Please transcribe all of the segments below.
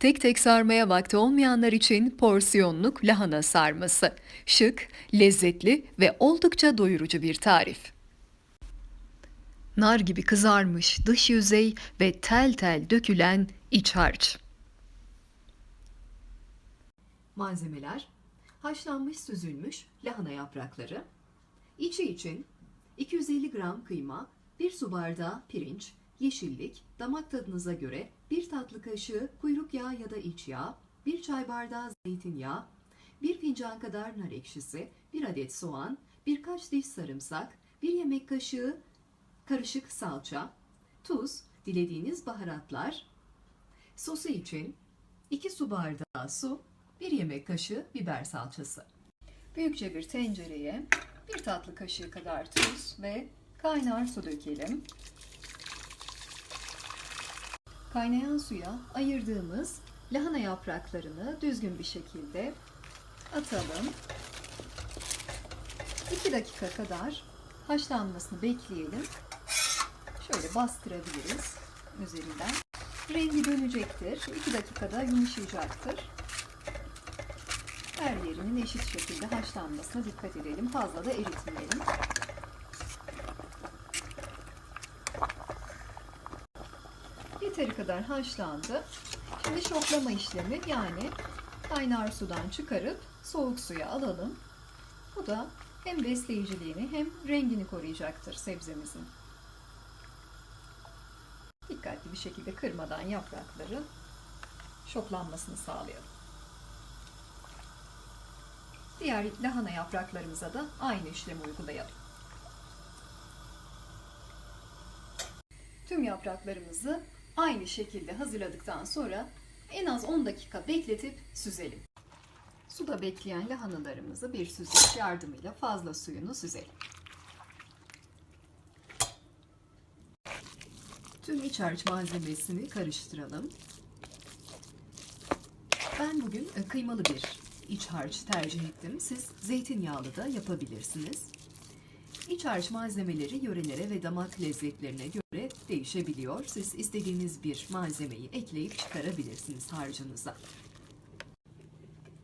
Tek tek sarmaya vakti olmayanlar için porsiyonluk lahana sarması. Şık, lezzetli ve oldukça doyurucu bir tarif. Nar gibi kızarmış dış yüzey ve tel tel dökülen iç harç. Malzemeler: haşlanmış süzülmüş lahana yaprakları, içi için 250 gram kıyma, 1 su bardağı pirinç, yeşillik, damak tadınıza göre 1 tatlı kaşığı kuyruk yağı ya da iç yağ, 1 çay bardağı zeytinyağı, 1 fincan kadar nar ekşisi, 1 adet soğan, birkaç diş sarımsak, 1 yemek kaşığı karışık salça, tuz, dilediğiniz baharatlar, sosu için 2 su bardağı su, 1 yemek kaşığı biber salçası. Büyükçe bir tencereye 1 tatlı kaşığı kadar tuz ve kaynar su dökelim. Kaynayan suya ayırdığımız lahana yapraklarını düzgün bir şekilde atalım. 2 dakika kadar haşlanmasını bekleyelim. Şöyle bastırabiliriz üzerinden. Rengi dönecektir. 2 dakikada yumuşayacaktır. Her yerinin eşit şekilde haşlanmasına dikkat edelim. Fazla da eritmeyelim. Yeteri kadar haşlandı. Şimdi şoklama işlemi yani kaynar sudan çıkarıp soğuk suya alalım. Bu da hem besleyiciliğini hem rengini koruyacaktır sebzemizin. Dikkatli bir şekilde kırmadan yaprakları şoklanmasını sağlayalım. Diğer lahana yapraklarımıza da aynı işlemi uygulayalım. Tüm yapraklarımızı aynı şekilde hazırladıktan sonra en az 10 dakika bekletip süzelim. Suda bekleyen lahanalarımızı bir süzgeç yardımıyla fazla suyunu süzelim. Tüm iç harç malzemesini karıştıralım. Ben bugün e, kıymalı bir iç harç tercih ettim. Siz zeytinyağlı da yapabilirsiniz. İç harç malzemeleri yörelere ve damak lezzetlerine göre değişebiliyor. Siz istediğiniz bir malzemeyi ekleyip çıkarabilirsiniz harcınıza.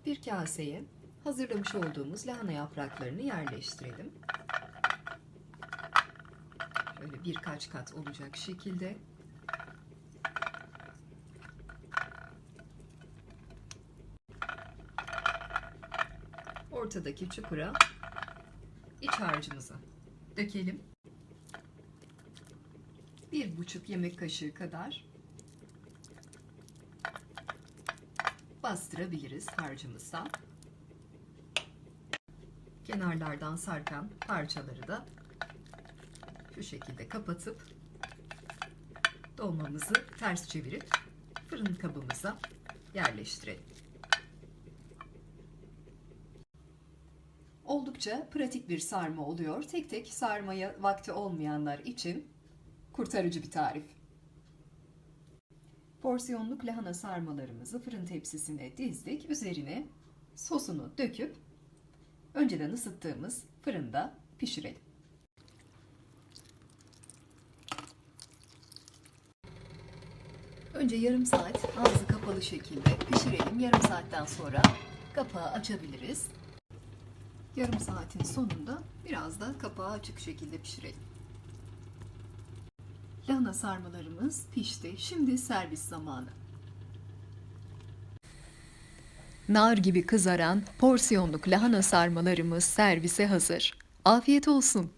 Bir kaseye hazırlamış olduğumuz lahana yapraklarını yerleştirelim. Şöyle birkaç kat olacak şekilde. Ortadaki çukura iç harcımızı dökelim. Bir buçuk yemek kaşığı kadar bastırabiliriz harcımıza. Kenarlardan sarkan parçaları da şu şekilde kapatıp dolmamızı ters çevirip fırın kabımıza yerleştirelim. Oldukça pratik bir sarma oluyor. Tek tek sarmaya vakti olmayanlar için kurtarıcı bir tarif. Porsiyonluk lahana sarmalarımızı fırın tepsisine dizdik. Üzerine sosunu döküp önceden ısıttığımız fırında pişirelim. Önce yarım saat ağzı kapalı şekilde pişirelim. Yarım saatten sonra kapağı açabiliriz. Yarım saatin sonunda biraz da kapağı açık şekilde pişirelim. Lahana sarmalarımız pişti. Şimdi servis zamanı. Nar gibi kızaran porsiyonluk lahana sarmalarımız servise hazır. Afiyet olsun.